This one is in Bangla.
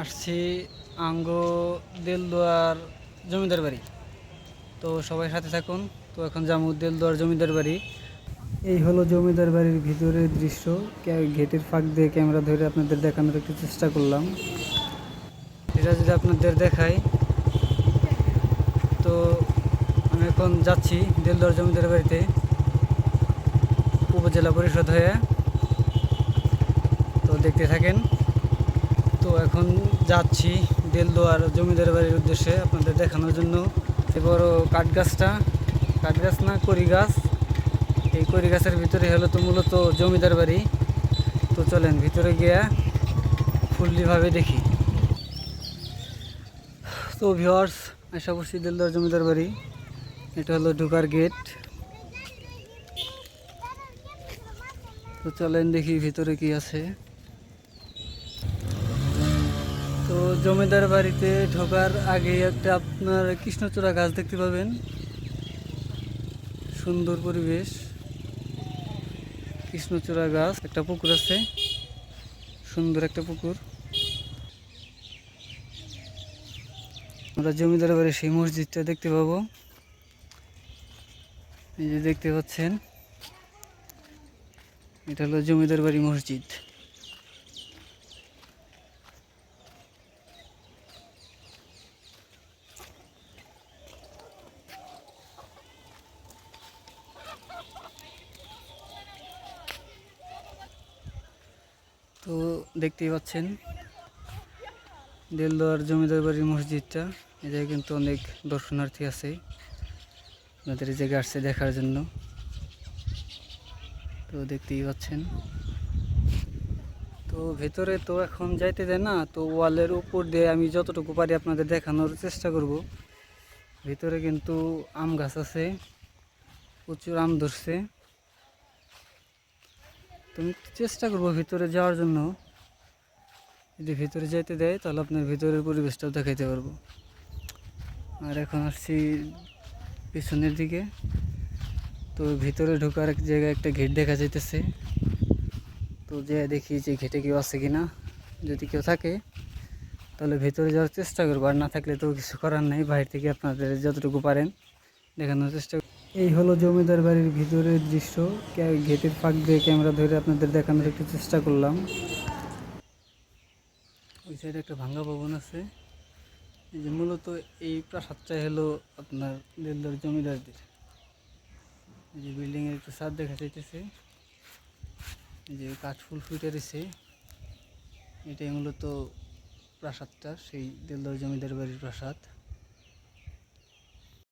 আসছি আঙ্গ দেলদুয়ার জমিদার বাড়ি। তো সবাই সাথে থাকুন। তো এখন যাব দেলদুয়ার জমিদার বাড়ি। এই হলো জমিদার বাড়ির ভিতরের দৃশ্য। গেটের ফাঁক দিয়ে ক্যামেরা ধরে আপনাদের দেখানোর একটু চেষ্টা করলাম। এটা যদি আপনাদের দেখাই। তো আমি এখন যাচ্ছি দেলদুয়ার জমিদার বাড়িতে। উপজেলা পরিষদ হয়ে। তো দেখতে থাকেন। তো এখন যাচ্ছি দেলদুয়ার জমিদার বাড়ির উদ্দেশ্যে আপনাদের দেখানোর জন্য। এ বড় কাঠ গাছটা কাঠ গাছ না করি গাছ এই করি গাছের ভিতরে হলো তো মূলত জমিদার বাড়ি। তো চলেন ভিতরে গিয়া ফুল্লিভাবে দেখি। তো ভিওয়ার্স আশা করছি দেলদুয়ার জমিদার বাড়ি, এটা হলো ঢুকার গেট তো চলেন দেখি ভিতরে কি আছে। তো জমিদার বাড়িতে ঢোকার আগে একটা আপনার কৃষ্ণচূড়া গাছ দেখতে পাবেন। সুন্দর পরিবেশ। কৃষ্ণচূড়া গাছ, একটা পুকুর আছে। সুন্দর একটা পুকুর। আমরা জমিদার বাড়ির সেই মসজিদটা দেখতে পাবো। এই যে দেখতে পাচ্ছেন, এটা হলো জমিদার বাড়ি মসজিদ। তো দেখতেই পাচ্ছেন, দেলদুয়ার জমিদার বাড়ির মসজিদটা। জায়গায় কিন্তু অনেক দর্শনার্থী আছে আপনাদের এই জায়গায় আসছে দেখার জন্য। তো দেখতেই পাচ্ছেন। তো ভেতরে তো এখন যাইতে দেয় না, তো ওয়ালের উপর দিয়ে আমি যতটুকু পারি আপনাদের দেখানোর চেষ্টা করব। ভিতরে কিন্তু আম গাছ আছে, প্রচুর আম ধরছে। তো আমি একটু চেষ্টা করব ভিতরে যাওয়ার জন্য। যদি ভিতরে যেতে দেয়, তাহলে আপনার ভিতরের পরিবেশটাও দেখাইতে পারব। আর এখন আসছি পিছনের দিকে। তো ভিতরে ঢোকার এক জায়গায় একটা গেট দেখা যাইতেছে। তো যে দেখি যে ঘেটে কেউ আছে কি না যদি কেউ থাকে, তাহলে ভেতরে যাওয়ার চেষ্টা করব। আর না থাকলে তো কিছু করার নেই। বাইরে থেকে আপনাদের যতটুকু পারেন দেখানোর চেষ্টা। এই হলো জমিদার বাড়ির ভিতরের দৃশ্য। গেটের ফাঁক দিয়ে ক্যামেরা ধরে আপনাদের দেখানোর একটু চেষ্টা করলাম। ওই সাইডে একটা ভাঙ্গা ভবন আছে। এই যে মূলত এই প্রাসাদটাই হলো আপনার দেলদার জমিদারদের। এই যে বিল্ডিংয়ের একটু ছাদ দেখা যাইতেছে। এই যে কাঠ ফুল ফুটে রয়েছে। এটাই মূলত প্রাসাদটা, সেই দেলদার জমিদার বাড়ির প্রাসাদ।